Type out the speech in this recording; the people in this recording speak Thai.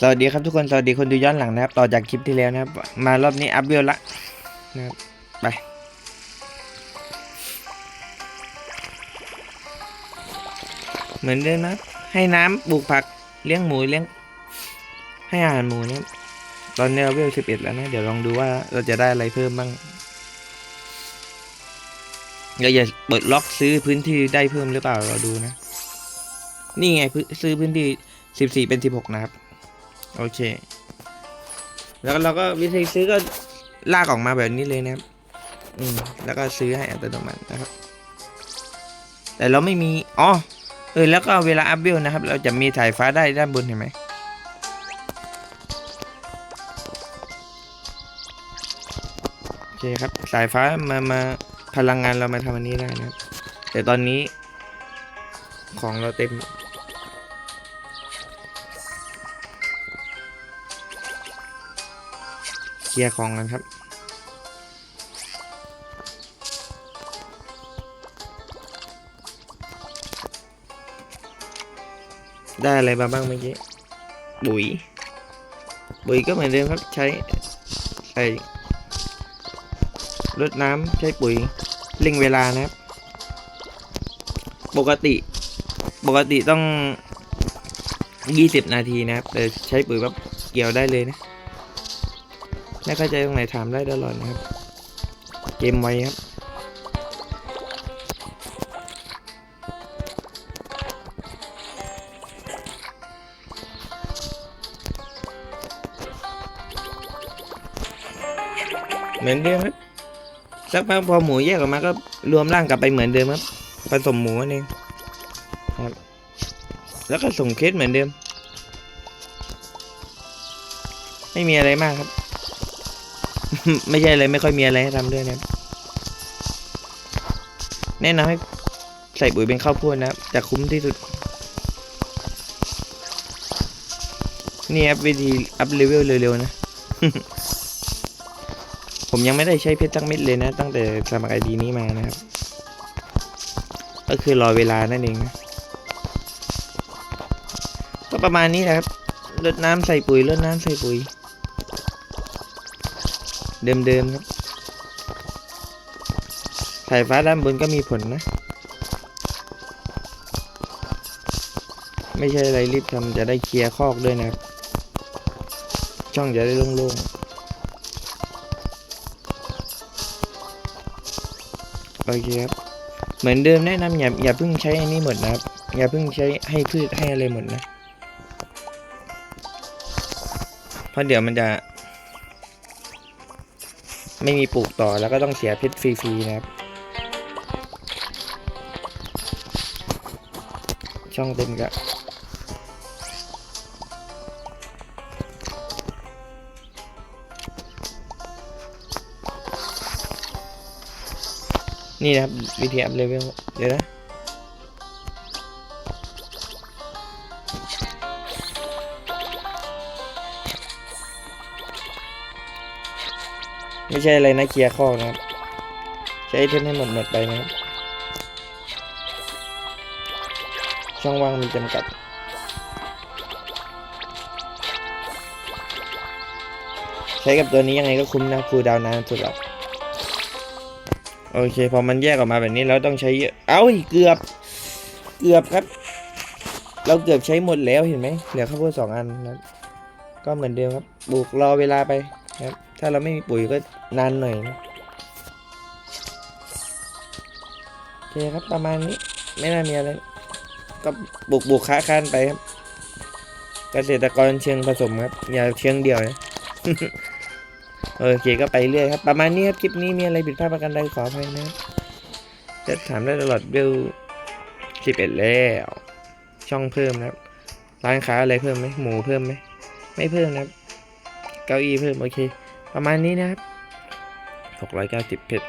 สวัสดีครับทุกคน สวัสดีคนดูย้อนหลังนะครับ ต่อจากคลิปที่แล้วนะครับ มารอบนี้อัพเวลละนะครับไป เหมือนเดิมนะ ให้น้ำปลูกผักเลี้ยงหมูเลี้ยง ให้อาหารหมูนะครับตอนนี้เราเวลสิบเอ็ดแล้วนะ เดี๋ยวลองดูว่าเราจะได้อะไรเพิ่มบ้างเราอย่าเปิดล็อกซื้อพื้นที่ได้เพิ่มหรือเปล่าเราดูนะ นี่ไงซื้อพื้นที่สิบสี่เป็นสิบหกนะครับ โอเค แล้วเราก็วิธีซื้อก็ลากออกมาแบบนี้เลยนะครับอืมแล้วก็ซื้อให้อัตโนมัตินะครับ แต่เราไม่มีอ๋อเออแล้วก็เวลาอัพเวลนะครับ เราจะมีสายฟ้าได้ด้านบนเห็นไหมโอเคครับ สายฟ้ามามาพลังงานเรามาทำอันนี้ได้นะครับ แต่ตอนนี้ของเราเต็ม เคลียร์ของกันครับ ได้อะไรมาบ้างเมื่อกี้ปุ๋ยปุ๋ยก็เหมือนเดิมครับใช้ใส่รดน้ำใช้ปุ๋ยเร่งเวลานะครับ ปกติปกติต้อง 20 นาทีนะครับแต่ใช้ปุ๋ยแบบเกี่ยวได้เลยนะ ไม่เข้าใจตรงไหนถามได้ตลอดนะครับ เกมไวครับเหมือนเดิมครับสักพักพอหมูแยกออกมาก็รวมร่างกลับไปเหมือนเดิมครับ ผสมหมูนั่นเองครับ แล้วก็ส่งเคสเหมือนเดิม ไม่มีอะไรมากครับ ไม่ใช่อะไรไม่ค่อยมีอะไรให้ทำด้วยนะแนะนำให้ใส่ปุ๋ยเป็นข้าวโพดนะจะคุ้มที่สุด นี่ครับวิธีอัพเลเวลเร็วๆนะ ผมยังไม่ได้ใช้เพชรจักเม็ดเลยนะ ตั้งแต่สมัครไอดีนี้มานะครับ ก็คือรอเวลานั่นเองนะก็ประมาณนี้นะครับรดน้ำใส่ปุ๋ยรดน้ำใส่ปุ๋ย เดิมๆครับสายฟ้าด้านบนก็มีผลนะ ไม่ใช่อะไรรีบทำจะได้เคลียร์คอกด้วยนะครับ ช่องจะได้โล่งๆ โอเคครับ เหมือนเดิมแนะนำอย่าอย่าเพิ่งใช้อันนี้หมดนะครับ อย่าเพิ่งใช้ให้พืชให้อะไรหมดนะ เพราะเดี๋ยวมันจะ ไม่มีปลูกต่อแล้วก็ต้องเสียเพชรฟรีๆนะครับ ช่องเต็มกะนี่นะครับวิธีอัพเลเวลเดี๋ยวนะ ไม่ใช่อะไรนะเคลียร์ข้อนะครับ ใช้เทนให้หมดหมดไปนะครับช่องว่างมีจำกัด ใช้กับตัวนี้ยังไงก็คุ้มนะคูดาวนานสุดหรอกโอเค พอมันแยกออกมาแบบนี้เราต้องใช้เยอะ เอ้าเกือบ เกือบครับ เราเกือบใช้หมดแล้วเห็นไหมเหลือข้าวโพดสองอันนะก็เหมือนเดิมครับปลูกรอเวลาไปครับ ถ้าเราไม่มีปุ๋ยก็นานหน่อยนะโอเคครับประมาณนี้ไม่น่ามีอะไร ก็บุกบุกค้าคานไปครับ เกษตรกรเชิงผสมครับ อย่าเชิงเดียวนะโอเคก็ไปเรื่อยครับ ประมาณนี้ครับ คลิปนี้มีอะไรผิดพลาดประการใดขออภัยนะจะถามได้ตลอดเบลสิบเอ็ดแล้ว ช่องเพิ่มนะครับ ร้านค้าอะไรเพิ่มไหมหมูเพิ่มไหม ไม่เพิ่มนะครับ เก้าอี้เพิ่ม โอเค ประมาณนี้นะครับหกร้อยเก้าสิบเพชร